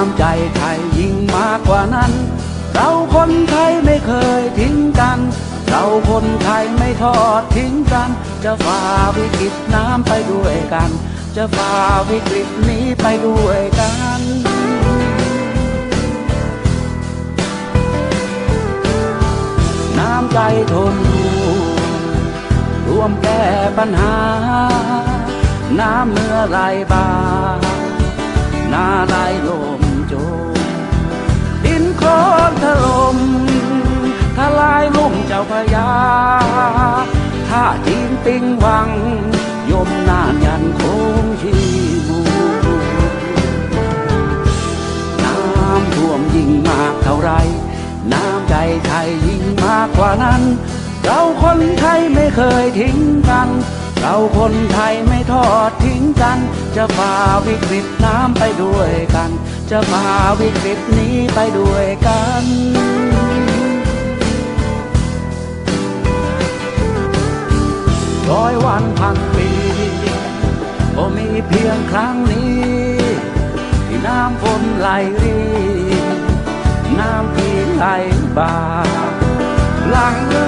น้ำใจไทยยิ่งมากกว่านั้น เราคนไทยไม่เคยทิ้งกัน เราคนไทยไม่ทอดทิ้งกัน จะฝ่าวิกฤตน้ำไปด้วยกัน จะฝ่าวิกฤตนี้ไปด้วยกันน้ำใจทนร่วมแก้ปัญหา น้ำเมื่อไหลบาน้าไหลลม จมดินโคลนถล่มทลายลุ่มเจ้าพยาถ้าจีนติงวัง ยมนานยันคงชีมูน้ำท่วมยิ่งมากเท่าไร น้ำใจไทยยิ่งมากกว่านั้น เราคนไทยไม่เคยทิ้งกัน เราคนไทยไม่ทอดทิ้ง กัน จะฝ่าวิกฤตน้ำไปด้วยกัน จะฝ่าวิกฤตนี้ไปด้วยกันร้อยวันพันปีก็มีเพียงครั้งนี้ ที่น้ำฝนไหลรีน้ำพีไหลบ่าหลังเลือ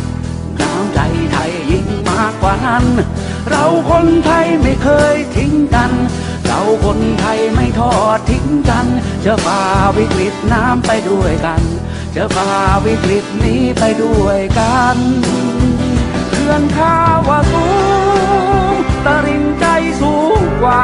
กว่านั้น เราคนไทยไม่เคยทิ้งกัน เราคนไทยไม่ทอดทิ้งกันจะฝ่าวิกฤตน้ำไปด้วยกันจะฝ่าวิกฤตนี้ไปด้วยกันเขื่อนข้าวาสูงตะริงใจสูงกว่า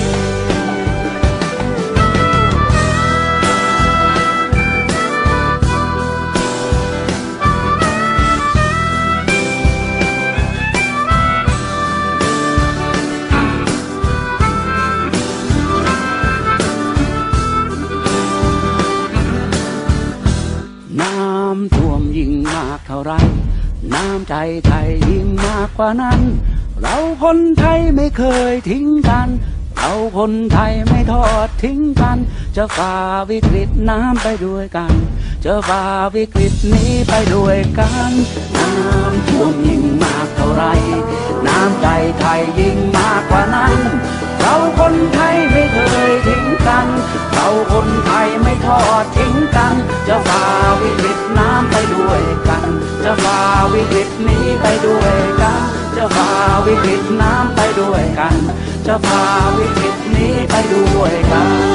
ำท่วมยิ่งมากเท่าไร น้ำใจไทยยิ่งมากกว่านั้น เราคนไทยไม่เคยทิ้งกัน เราคนไทยไม่ทอดทิ้งกัน จะฝ่าวิกฤตน้ำไปด้วยกัน จะฝ่าวิกฤตนี้ไปด้วยกัน น้ำท่วมยิ่งมากเท่าไร น้ำใจไทยยิ่งมากกว่านั้น เราคนไทยไม่เคยทิ้งกัน เราคนไทยไม่ทอดทิ้ง กัน จะพาวิกฤตนี้ไปด้วยกัน